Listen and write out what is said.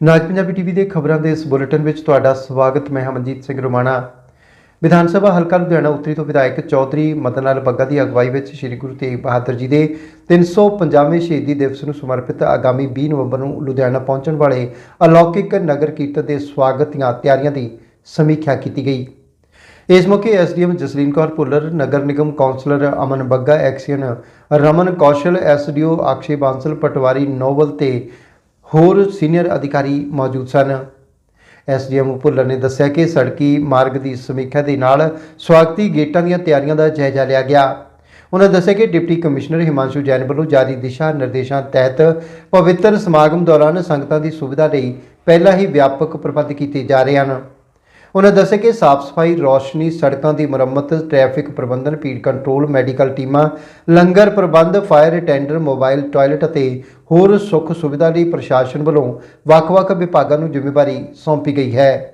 ਨਾਜ Punjabi TV ਦੇ ਖਬਰਾਂ ਦੇ ਇਸ ਬੁਲੇਟਿਨ ਵਿੱਚ ਤੁਹਾਡਾ ਸਵਾਗਤ, ਮੈਂ ਹਮਨਜੀਤ ਸਿੰਘ ਰੋਮਾਣਾ। ਵਿਧਾਨ ਸਭਾ ਹਲਕਾ ਲੁਧਿਆਣਾ ਉੱਤਰੀ ਤੋਂ ਵਿਧਾਇਕ ਚੌਧਰੀ ਮਦਨ ਲਾਲ ਬੱਗਾ ਦੀ ਅਗਵਾਈ ਵਿੱਚ ਸ੍ਰੀ ਗੁਰੂ ਤੇਗ ਬਹਾਦਰ ਜੀ ਦੇ 350ਵੇਂ ਸ਼ਹੀਦੀ ਦਿਵਸ ਨੂੰ ਸਮਰਪਿਤ ਆਗਾਮੀ 20 ਨਵੰਬਰ ਨੂੰ ਲੁਧਿਆਣਾ ਪਹੁੰਚਣ ਵਾਲੇ ਅਲੌਕਿਕ ਨਗਰ ਕੀਰਤਨ ਦੇ ਸਵਾਗਤ ਦੀਆਂ ਤਿਆਰੀਆਂ ਦੀ ਸਮੀਖਿਆ ਕੀਤੀ ਗਈ। ਇਸ ਮੌਕੇ ਐਸਡੀਐਮ ਜਸਲੀਨ ਕੌਰ ਭੁੱਲਰ, ਨਗਰ ਨਿਗਮ councillor Aman Bagga, XEN Raman Kaushal SDO Akshay Bansal, patwari Noval ਤੇ ਹੋਰ ਸੀਨੀਅਰ ਅਧਿਕਾਰੀ ਮੌਜੂਦ ਸਨ। ਐਸਡੀਐਮ ਭੁੱਲਰ ਨੇ ਦੱਸਿਆ ਕਿ ਸੜਕੀ ਮਾਰਗ ਦੀ ਸਮੀਖਿਆ ਦੇ ਨਾਲ ਸਵਾਗਤੀ ਗੇਟਾਂ ਦੀਆਂ ਤਿਆਰੀਆਂ ਦਾ ਜਾਇਜ਼ਾ ਲਿਆ ਗਿਆ। ਉਹਨਾਂ ਦੱਸਿਆ ਕਿ ਡਿਪਟੀ ਕਮਿਸ਼ਨਰ ਹਿਮਾਂਸ਼ੂ ਜੈਨ ਵੱਲੋਂ ਜਾਰੀ ਦਿਸ਼ਾ ਨਿਰਦੇਸ਼ਾਂ ਤਹਿਤ ਪਵਿੱਤਰ ਸਮਾਗਮ ਦੌਰਾਨ ਸੰਗਤਾਂ ਦੀ ਸੁਵਿਧਾ ਲਈ ਪਹਿਲਾਂ ਹੀ ਵਿਆਪਕ ਪ੍ਰਬੰਧ ਕੀਤੇ ਜਾ ਰਹੇ ਹਨ। ਉਹਨਾਂ ਦੱਸਿਆ ਕਿ ਸਾਫ਼ ਸਫ਼ਾਈ, ਰੌਸ਼ਨੀ, ਸੜਕਾਂ ਦੀ ਮੁਰੰਮਤ, ਟ੍ਰੈਫਿਕ ਪ੍ਰਬੰਧਨ, ਭੀੜ ਕੰਟਰੋਲ, ਮੈਡੀਕਲ ਟੀਮਾਂ, ਲੰਗਰ ਪ੍ਰਬੰਧ, ਫਾਇਰ ਟੈਂਡਰ ਮੋਬਾਈਲ, ਟਾਇਲਟ ਅਤੇ ਹੋਰ ਸੁੱਖ ਸੁਵਿਧਾ ਲਈ ਪ੍ਰਸ਼ਾਸਨ ਵੱਲੋਂ ਵੱਖ-ਵੱਖ ਵਿਭਾਗਾਂ ਨੂੰ ਜ਼ਿੰਮੇਵਾਰੀ ਸੌਂਪੀ ਗਈ ਹੈ।